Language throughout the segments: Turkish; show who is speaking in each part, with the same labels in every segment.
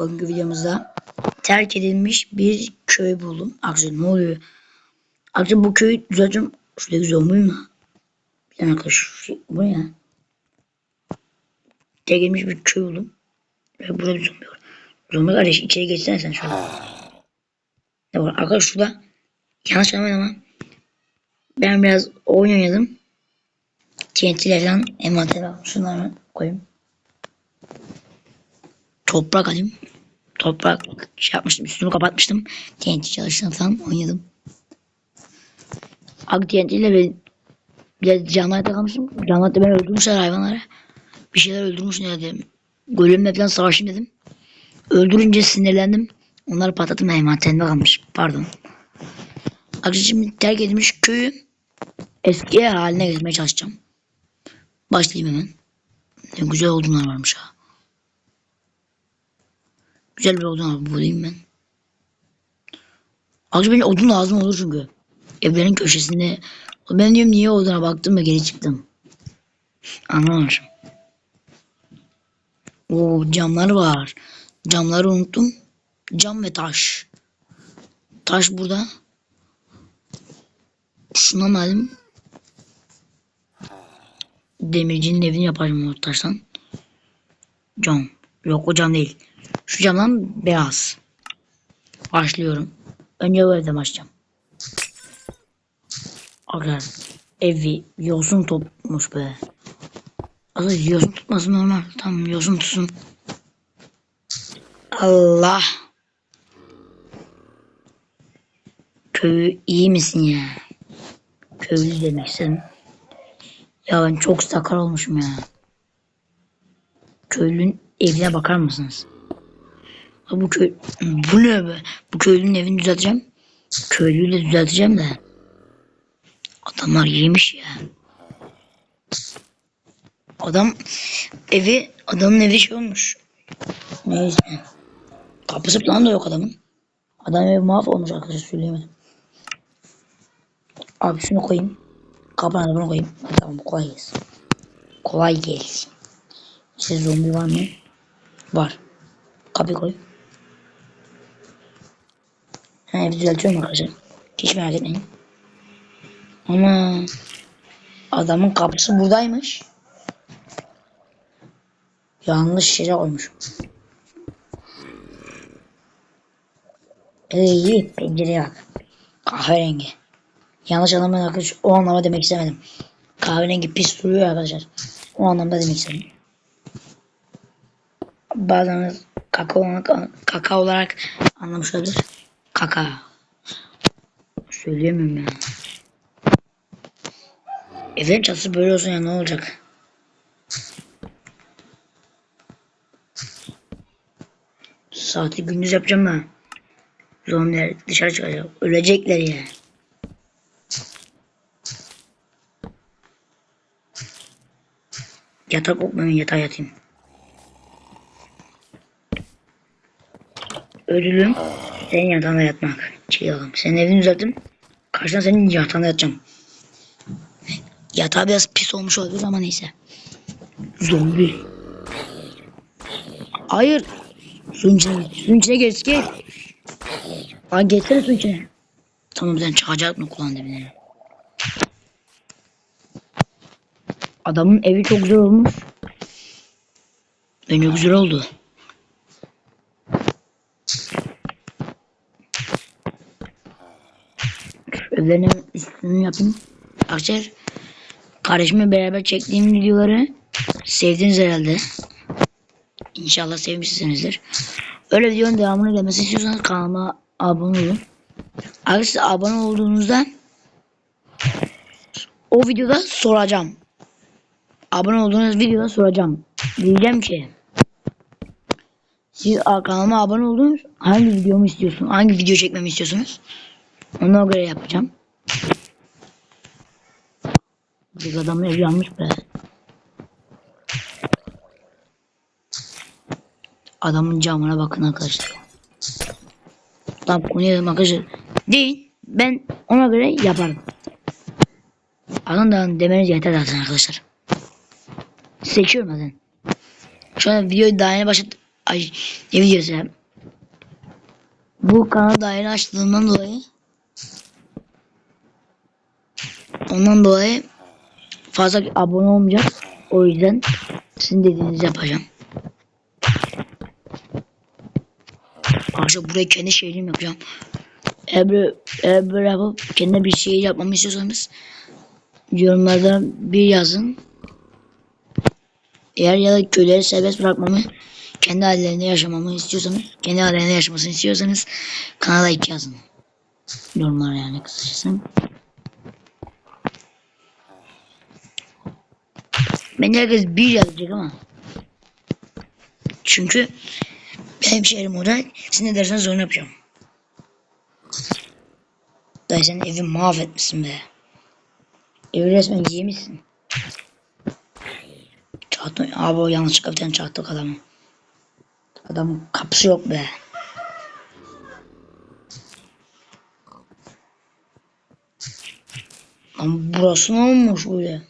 Speaker 1: Bugünkü videomuzda terk edilmiş bir köy buldum. Aksi ne oluyor? Aksi bu köyü düzelteceğim. Şuradaki zombi mi? Bir tane arkadaş. Bu ne ya? Terk edilmiş bir köy buldum. Ve burada bir zombi var. Zombi kardeş içeri geçsene sen şöyle. Ne var? Arkadaş şurada. Yanlış anlamayın ama. Ben biraz oyun oynadım. TNT'ler falan envantere aldım. Şunları koyayım. Toprak alayım. Toprak şey yapmıştım. Üstünü kapatmıştım. TNT çalıştım falan oynadım. Ak TNT ile ben bir de canlıya takılmıştım. Canlıda ben öldürmüşler hayvanları. Bir şeyler öldürmüş ne dedim. Golümle falan savaşayım dedim. Öldürünce sinirlendim. Onları patlattım envanterinde kalmış. Pardon. Akşam terk edilmiş köyü eski haline getirmeye çalışacağım. Başlayayım hemen. Ne güzel odunlar varmış ha. Güzel bir odun abi bulayım ben. Akşam benim odun lazım olur çünkü. Evlerin köşesinde. Ben diyorum niye oduna baktım ve geri çıktım. Anlamamışım. Oo camlar var. Camları unuttum. Cam ve taş. Taş burada. Şuna malum. Demircinin evini yapacağım o taştan. Cam. Yok o cam değil. Şu camdan beyaz. Başlıyorum. Önce evden başlayacağım. Arkadaşlar evi yosun tutmuş be. Arkadaşlar yosun tutması normal. Tamam yosun tutsun. Allah. Köyü iyi misin ya? Köylü demek istedim. Ya ben çok sakar olmuşum ya. Köylünün evine bakar mısınız? Bu köy... Bu ne be? Bu köylünün evini düzelteceğim. Köylüyü de düzelteceğim de. Adamlar iyiymiş ya. Adam evi adamın evi şey olmuş. Neyse. Kapısı falan da yok adamın. Adam evi mahvolmuş arkadaşlar söyleyemedim. Abi şunu koyayım. Kapağına bunu koyayım. Tamam kolay gelsin. Kolay gelsin. İşte zombi var mı? Var. Kapıyı koy. Evi düzeltiyorum arkadaşlar. Hiç merak etmeyin. Ama adamın kapısı buradaymış. Yanlış yere koymuşum. İyi pencereye bak. Kahverengi. Yanlış anlamayın arkadaşlar. O anlama demek istemedim. Kahverengi pis duruyor arkadaşlar. O anlamda demek istedim. Bazen kaka olarak, kaka olarak anlamış olabilir. Kaka. Söyleyemiyorum ya. Evin çatısı böyle olsun ya ne olacak? Saati gündüz yapacağım ben. Zombiler dışarı çıkacak. Ölecekler ya. Yatak kokmayın yatağa yatayım. Ödülüm senin yatağında yatmak. Çıkalım. Senin evini düzelttim. Karşına senin yatağında yatacağım. Yatağı biraz pis olmuş olabilir ama neyse. Zombi. Hayır. Suyun içine, suyun içine geç geç. Aa geçsene suyun içine. Tamam sen çıkacak mı kulağın dibine? Adamın evi çok güzel olmuş. Bence güzel oldu. Şu Evlerinin üstünü yapayım. Arkadaşlar kardeşimle beraber çektiğim videoları sevdiniz herhalde. İnşallah sevmişsinizdir. Öyle videonun devamını gelmesi istiyorsanız kanalıma abone olun. Arkadaşlar abone olduğunuzda o videoda soracağım. Abone olduğunuz videoda soracağım. Diyeceğim ki siz kanalıma abone oldunuz. Hangi videomu istiyorsunuz? Hangi video çekmemi istiyorsunuz? Ona göre yapacağım. Bir adamın evi yanmış be. Adamın camına bakın arkadaşlar. Tam konuya arkadaşlar. Değil. Ben ona göre yaparım. Adamdan demeniz yeter zaten arkadaşlar. Seçiyorum zaten. Şu an videoyu daha yeni başlat Ay ne videosu ya? Bu kanalı daha yeni açtığımdan dolayı ondan dolayı fazla abone olmayacak. O yüzden sizin dediğinizi yapacağım. Arkadaşlar buraya kendi şehrimi yapacağım. Eğer böyle, eğer böyle yapıp kendine bir şey yapmamı istiyorsanız yorumlarda bir yazın. Eğer ya da köyleri serbest bırakmamı kendi hallerinde yaşamamı istiyorsanız kendi hallerinde yaşamasını istiyorsanız kanala iki yazın. Yorumlar yani kısacası. Bence herkes bir yazacak ama. Çünkü benim şehrim orada. Siz ne derseniz onu yapacağım. Dayı sen evi mahvetmişsin be. Evi resmen yemişsin. Çaktı. Abi o yanlışlıkla bir tane çaktık adamı. Adamın kapısı yok be. Lan burası ne olmuş böyle?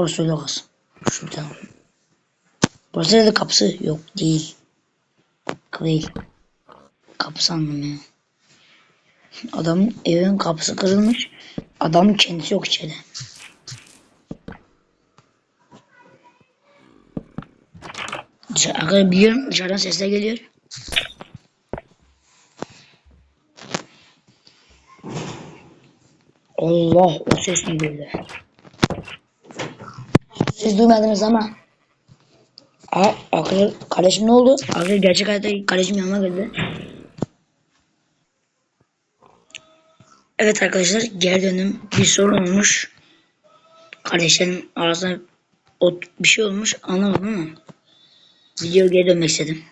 Speaker 1: Orası öyle kalsın. Şuradan. Burası nerede kapısı? Yok değil. Kapı değil. Kapı sandım ya. Adamın evin kapısı kırılmış. Adamın kendisi yok içeride. Dışarı, biliyorum dışarıdan sesler geliyor. Allah o ses ne böyle? Siz duymadınız ama. Aa, arkadaşlar kardeşim ne oldu? Arkadaşlar gerçek hayatta kardeşim yanıma geldi. Evet arkadaşlar geri döndüm. Bir sorun olmuş. Kardeşlerim arasında o bir şey olmuş anlamadım ama video geri dönmek istedim.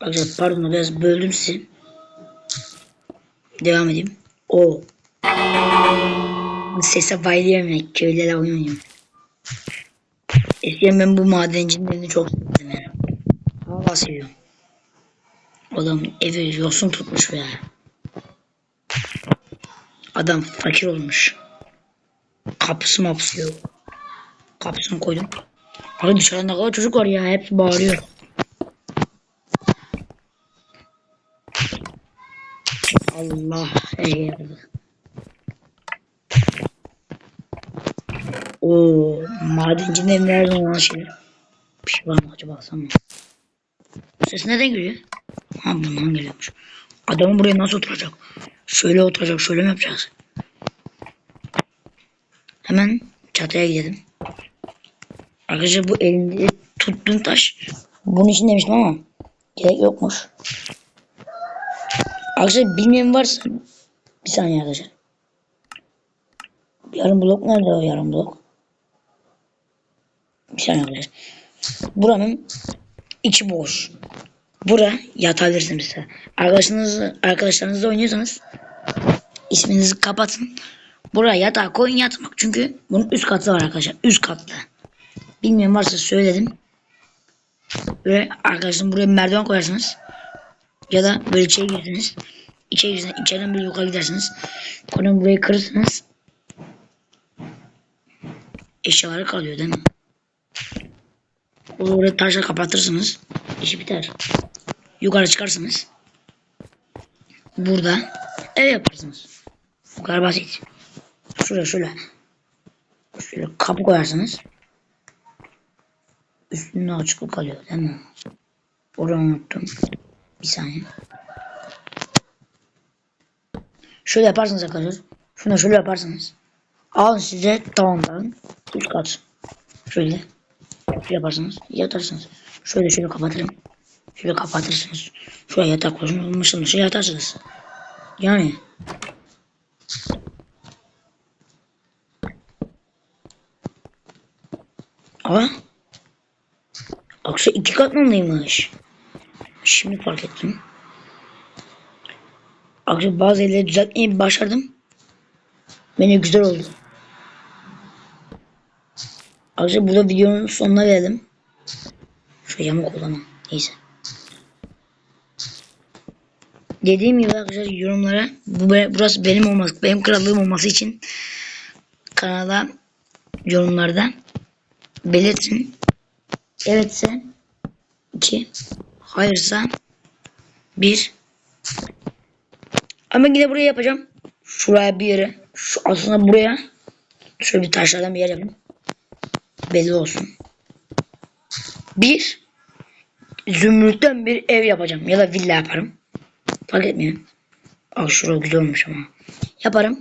Speaker 1: Arkadaşlar pardon biraz böldüm sizi. Devam edeyim. O. Sese bayılıyorum ya. Köylere oynuyorum. Eskiden ben bu madencilerini çok sevdim yani. Hava seviyorum. Adam evi yosun tutmuş be. Adam fakir olmuş. Kapısı mapısı yok. Kapısını koydum. Abi dışarıda ne kadar çocuk var ya. Hepsi bağırıyor. Allah eyvallah. Oo, madencinin evinde her zaman şeyler. Bir şey var mı acaba mı? Ses neden geliyor? Ha bundan geliyormuş. Adamın buraya nasıl oturacak? Şöyle oturacak, şöyle mi yapacağız? Hemen çatıya gidelim. Arkadaşlar bu elinde tuttuğum taş bunun için demiştim ama gerek yokmuş. Arkadaşlar bilmeyen varsa bir saniye arkadaşlar. Yarım blok nerede o yarım blok? Saniye arkadaşlar. Buranın içi boş. Bura yatabilirsiniz mesela. Arkadaşınız, arkadaşlarınızla oynuyorsanız isminizi kapatın. Buraya yatağa koyun yatmak. Çünkü bunun üst katı var arkadaşlar. Üst katlı. Bilmiyorum varsa söyledim. Böyle arkadaşlar buraya merdiven koyarsınız. Ya da böyle içeri girsiniz. İçeri girsiniz. İçeriden bir yukarı gidersiniz. Sonra burayı kırırsınız. Eşyaları kalıyor değil mi? Orayı taşla kapatırsınız. İşi biter. Yukarı çıkarsınız. Burada ev yaparsınız. Bu kadar basit. Şuraya şöyle. Şöyle kapı koyarsınız. Üstünde açıklık kalıyor değil mi? Orayı unuttum. Bir saniye. Şöyle yaparsınız arkadaşlar. Şunu şöyle yaparsınız. Alın size tavandan üst kat. Şöyle. Şöyle yaparsınız. Yatarsınız. Şöyle şöyle kapatırım. Şöyle kapatırsınız. Şuraya yatak koyun. Mışıl mışıl yatarsınız. Yani. Ama Aksa iki katmanlıymış. Şimdi fark ettim. Aksa bazı yerleri düzeltmeyi başardım. Bence güzel oldu. Aksa burada videonun sonuna geldim. Şu yamuk olamam. Neyse. Dediğim gibi arkadaşlar yorumlara bu burası benim olması, benim krallığım olması için kanala yorumlarda belirtin. Evetse 2 hayırsa 1 ama yine buraya yapacağım. Şuraya bir yere. Şu aslında buraya. Şöyle bir taşlardan bir yer yapayım. Belli olsun. Bir. Zümrütten bir ev yapacağım. Ya da villa yaparım. Fark etmiyor. Bak şurası güzel olmuş ama. Yaparım.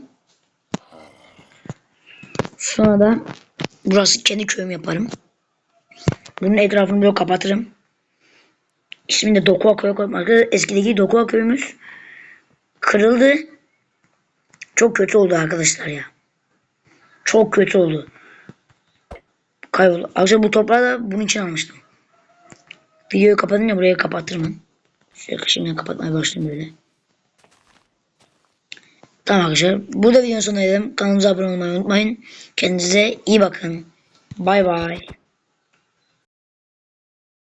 Speaker 1: Sonra da burası kendi köyüm yaparım. Bunun etrafını böyle kapatırım. İsmini de Dokua Köyü koymak. Arkadaşlar eskideki Dokua köyümüz kırıldı. Çok kötü oldu arkadaşlar ya. Çok kötü oldu. Kayboldu. Arkadaşlar bu toprağı da bunun için almıştım. Videoyu kapatınca burayı kapattım ben. Şöyle şimdi kapatmaya başlayayım böyle. Tamam arkadaşlar. Burada videonun sonuna geldim. Kanalımıza abone olmayı unutmayın. Kendinize iyi bakın. Bay bay.